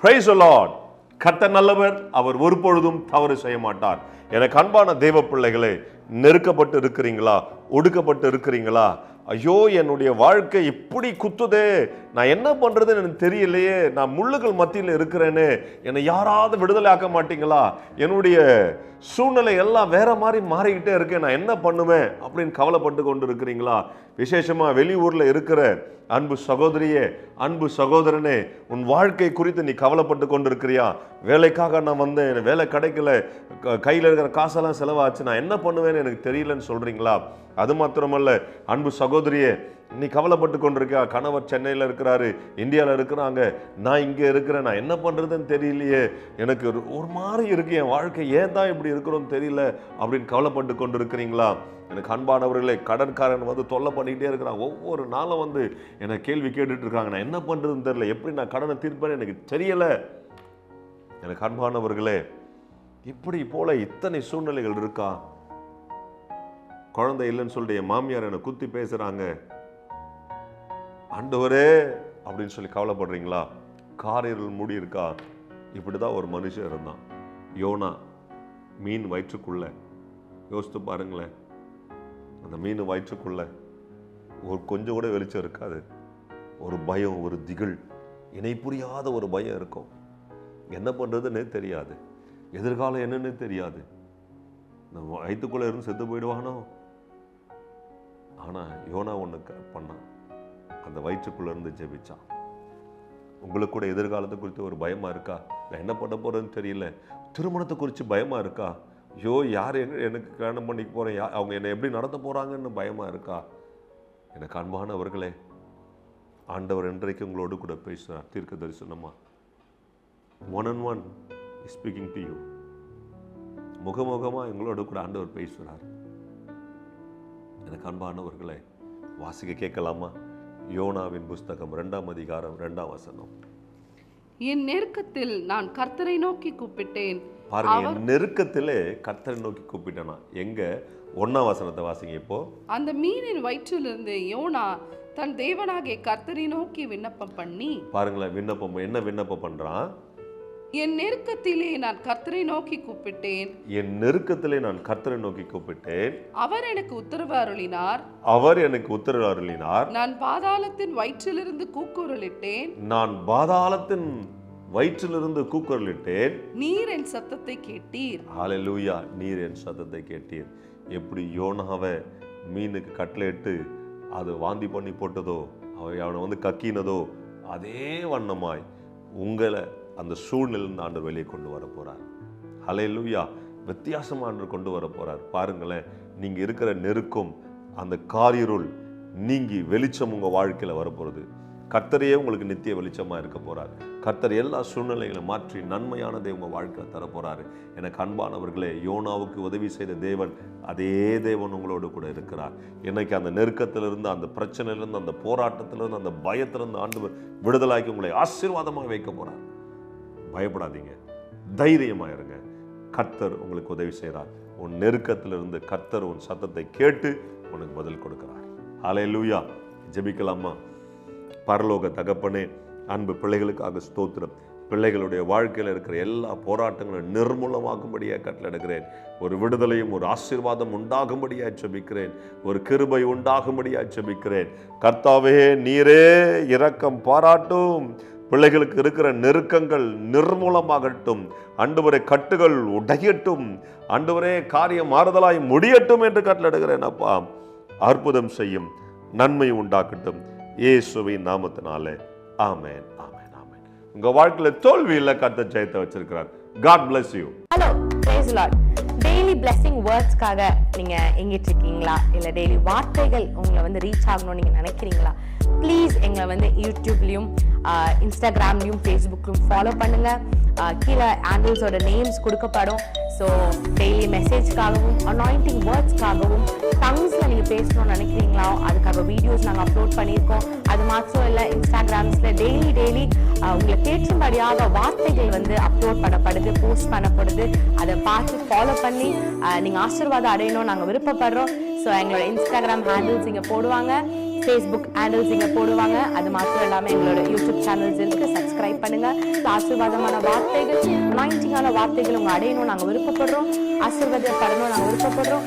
Price Lord கர்த்தர் நல்லவர். அவர் ஒரு பொழுதும் தவறு செய்ய மாட்டார் எனக்கு அன்பான தெய்வ பிள்ளைகளே நெருக்கப்பட்டு இருக்கிறீங்களா ஒடுக்கப்பட்டு இருக்கிறீங்களா ஐயோ என்னுடைய வாழ்க்கை இப்படி குத்துதே. நான் என்ன பண்ணுறதுன்னு எனக்கு தெரியலையே. நான் முள்ளுகள் மத்தியில் இருக்கிறேனே. என்னை யாராவது விடுதலை ஆக்க மாட்டீங்களா? என்னுடைய சூழ்நிலை எல்லாம் வேற மாதிரி மாறிக்கிட்டே இருக்கேன் நான் என்ன பண்ணுவேன் அப்படின்னு கவலைப்பட்டு கொண்டு இருக்கிறீங்களா விசேஷமாக வெளியூரில் இருக்கிற அன்பு சகோதரியே அன்பு சகோதரனே உன் வாழ்க்கை குறித்து நீ கவலைப்பட்டு கொண்டிருக்கிறியா? வேலைக்காக நான் வந்தேன். எனக்கு வேலை கிடைக்கல. க- கையில் இருக்கிற காசெல்லாம் செலவாச்சு. நான் என்ன பண்ணுவேன்னு எனக்கு தெரியலன்னு சொல்கிறீங்களா அது மாத்திரமல்ல அன்பு சகோதரியே நீ கவலைப்பட்டு கொண்டிருக்கியா? கணவர் சென்னையில் இருக்கிறாரு இந்தியாவில் இருக்கிறாங்க நான் இங்கே இருக்கிறேன் நான் என்ன பண்ணுறதுன்னு தெரியலையே. எனக்கு ஒரு மாதிரி இருக்கு என் வாழ்க்கை ஏன் தான் இப்படி இருக்கிறோன்னு தெரியல அப்படின்னு கவலைப்பட்டு கொண்டு இருக்கிறீங்களா எனக்கு அன்பானவர்களே கடன்காரன் வந்து தொல்லை பண்ணிக்கிட்டே இருக்கிறான். ஒவ்வொரு நாளும் வந்து என்னை கேள்வி கேட்டுட்டு இருக்காங்க. நான் என்ன பண்ணுறதுன்னு தெரியல. எப்படி நான் கடனை தீர்ப்பேன்னு எனக்கு தெரியலை. எனக்கு அன்பானவர்களே இப்படி போல இத்தனை சூழ்நிலைகள் இருக்கா? குழந்தை இல்லைன்னு சொல்லிட்டு என் மாமியார் என்னை குத்தி பேசுகிறாங்க ஆண்டவரே அப்படின்னு சொல்லி கவலைப்படுறீங்களா? காரிருள் மூடி இருக்கா இப்படி தான் ஒரு மனுஷன் இருந்தான். யோனா மீன் வயிற்றுக்குள்ள. யோசித்து பாருங்களேன். அந்த மீன் வயிற்றுக்குள்ள ஒரு கொஞ்சம் கூட வெளிச்சம் இருக்காது. ஒரு பயம் ஒரு திகில் இணை புரியாத ஒரு பயம் இருக்கும். என்ன பண்ணுறதுன்னே தெரியாது. எதிர்காலம் என்னன்னு தெரியாது. நம்ம வயிற்றுக்குள்ளே இருந்து செத்து போயிடுவானோ? ஆனால் யோனா ஒன்று பண்ணான் அந்த வயிற்றுக்குள்ளேருந்து ஜெபிச்சான். உங்களுக்கு கூட எதிர்காலத்தை குறித்து ஒரு பயமாக இருக்கா? நான் என்ன பண்ண போகிறேன்னு தெரியல. திருமணத்தை குறித்து பயமாக இருக்கா? ஐயோ யார் எங்க- எனக்கு கல்யாணம் பண்ணிக்க போகிறேன் யா- அவங்க என்னை எப்படி நடத்த போகிறாங்கன்னு பயமாக இருக்கா? எனக்கு அன்பானவர்களே ஆண்டவர் இன்றைக்கு உங்களோடு கூட பேசுகிறார் தீர்க்க தரிசனமா? One and one speaking to you முகமுகமாக எங்களோடு கூட ஆண்டவர் பேசுகிறார் எனக்கு அன்பானவர்களே வாசிக்க கேட்கலாமா? யோனாவின் புஸ்தகம் ரெண்டாம் அதிகாரம் ரெண்டாம் வசனம். என் நெருக்கத்தில் நான் கர்த்தரை நோக்கி கூப்பிட்டேன். பாருங்க என் நெருக்கத்திலே கர்த்தரை நோக்கி கூப்பிட்டனா? எங்க? ஒன்னாம் வசனத்தை வாசிங்க இப்போ. அந்த மீனின் வயிற்றிலிருந்து யோனா தன் தேவனாகிய கர்த்தரை நோக்கி விண்ணப்பம் பண்ணி பாருங்களேன் விண்ணப்பம் என்ன விண்ணப்பம் பண்றான்? என் நெருக்கத்திலே நான் கர்த்தரை நோக்கி கூப்பிட்டேன். என் நெருக்கத்திலே நான் கர்த்தரை நோக்கி கூப்பிட்டேன். அவர் எனக்கு உத்தரவு அருளினார் அவர் எனக்கு உத்தரவு அருளினார் நான் பாதாளத்தின் வயிற்றிலிருந்து கூக்குரலிட்டேன். நான் பாதாளத்தின் வயிற்றிலிருந்து கூக்குரலிட்டேன். நீர் என் சத்தத்தை கேட்டீர். ஹalleluya நீர் என் சத்தத்தை கேட்டீர். எப்படி யோனாவை மீனுக்கு கட்டளையிட்டு அது வாந்தி பண்ணி போட்டதோ அவை அவனை வந்து கக்கினதோ அதே வண்ணமாய் உங்களை அந்த சூழ்நிலிருந்து ஆண்டவர் வெளியே கொண்டு வர போறார். லூயா வித்தியாசமாக ஆண்டவர் கொண்டு வர போகிறார் பாருங்களேன் நீங்கள் இருக்கிற நெருக்கம் அந்த காரிருள் நீங்கி வெளிச்சம் உங்கள் வாழ்க்கையில் வரப்போகிறது கர்த்தரையே உங்களுக்கு நித்திய வெளிச்சமாக இருக்க போகிறார் கர்த்தர் எல்லா சூழ்நிலைகளை மாற்றி நன்மையானதை உங்கள் வாழ்க்கையில் தர எனக்கு அன்பானவர்களே யோனாவுக்கு உதவி செய்த தேவன் அதே தேவன் உங்களோடு கூட இருக்கிறார். இன்னைக்கு அந்த நெருக்கத்திலிருந்து அந்த பிரச்சனையிலிருந்து அந்த போராட்டத்திலிருந்து அந்த பயத்திலிருந்து ஆண்டு விடுதலாக்கி உங்களை ஆசீர்வாதமாக வைக்க போகிறார் பயப்படாதீங்க. தைரியமாக இருங்க கர்த்தர் உங்களுக்கு உதவி செய்கிறார் உன் நெருக்கத்திலிருந்து கர்த்தர் உன் சத்தத்தை கேட்டு உனக்கு பதில் கொடுக்கிறார். லூயா ஜெபிக்கலாமா? பரலோக தகப்பனே அன்பு பிள்ளைகளுக்காக ஸ்தோத்திரம். பிள்ளைகளுடைய வாழ்க்கையில் இருக்கிற எல்லா போராட்டங்களும் நிர்மூலமாகும்படியாக கட்டளெடுக்கிறேன் ஒரு விடுதலையும் ஒரு ஆசீர்வாதம் உண்டாகும்படியாக செபிக்கிறேன் ஒரு கிருபை உண்டாகும்படியாக செபிக்கிறேன் கர்த்தாவே நீரே இரக்கம் பாராட்டும். பிள்ளைகளுக்கு இருக்கிற நெருக்கங்கள் நிர்மூலமாகட்டும். அண்டுவரை கட்டுகள் உடையட்டும். அண்டுவரே காரியம் மாறுதலாய் முடியட்டும் என்று கட்டளிடுகிறேன் அப்பா. அற்புதம் செய்யும் நன்மை உண்டாக்கட்டும். இயேசுவை நாமத்தினாலே. ஆமேன் ஆமேன் ஆமேன். உங்க வாழ்க்கையில தோல்வியில் கத்த ஜெயத்தை வச்சிருக்கிறார். God bless you hello praise Lord daily blessing வேர்ட்ஸ்க்காக நீங்கள் எங்கிட்டு இருக்கீங்களா இல்லை டெய்லி வார்த்தைகள் உங்களை வந்து ரீச் ஆகணும்னு நீங்கள் நினைக்கிறீங்களா? ப்ளீஸ் எங்களை வந்து யூடியூப்லேயும் இன்ஸ்டாகிராம்லேயும் ஃபேஸ்புக்லையும் ஃபாலோ பண்ணுங்கள் கீழே ஆண்டில்ஸோட நேம்ஸ் கொடுக்கப்படும். ஸோ டெய்லி மெசேஜ்க்காகவும் அனாயிண்டிங் வேர்ட்ஸ்க்காகவும் டங்ஸில் நீங்கள் பேசணும்னு நினைக்கிறீங்களா அதுக்காக வீடியோஸ் நாங்கள் அப்லோட் பண்ணியிருக்கோம். அது மாத்திரம் இல்லை இன்ஸ்டாகிராம்ஸில் டெய்லி டெய்லி உங்களை ஏற்றும்படியாக வார்த்தைகள் வந்து அப்லோட் பண்ணப்படுது போஸ்ட் பண்ணப்படுது. அதை பார்த்து ஃபாலோ பண்ணி நீங்கள் ஆசீர்வாதம் அடையணும் நாங்கள் விருப்பப்படுறோம். ஸோ எங்களோட இன்ஸ்டாகிராம் ஹேண்டில்ஸ் இங்கே போடுவாங்க ஃபேஸ்புக் ஹேண்டில்ஸ் இங்கே போடுவாங்க. அது மாத்திரம் இல்லாமல் எங்களோட யூடியூப் சேனல்ஸ் இருக்கு சப்ஸ்கிரைப் பண்ணுங்க. ஆசீர்வாதமான வார்த்தைகள் அனாயிண்டிங்கான வார்த்தைகள் உங்க அடையணும் நாங்கள் விருப்பப்படுறோம். ஆசீர்வாதப்படணும் நாங்கள் விருப்பப்படுறோம்.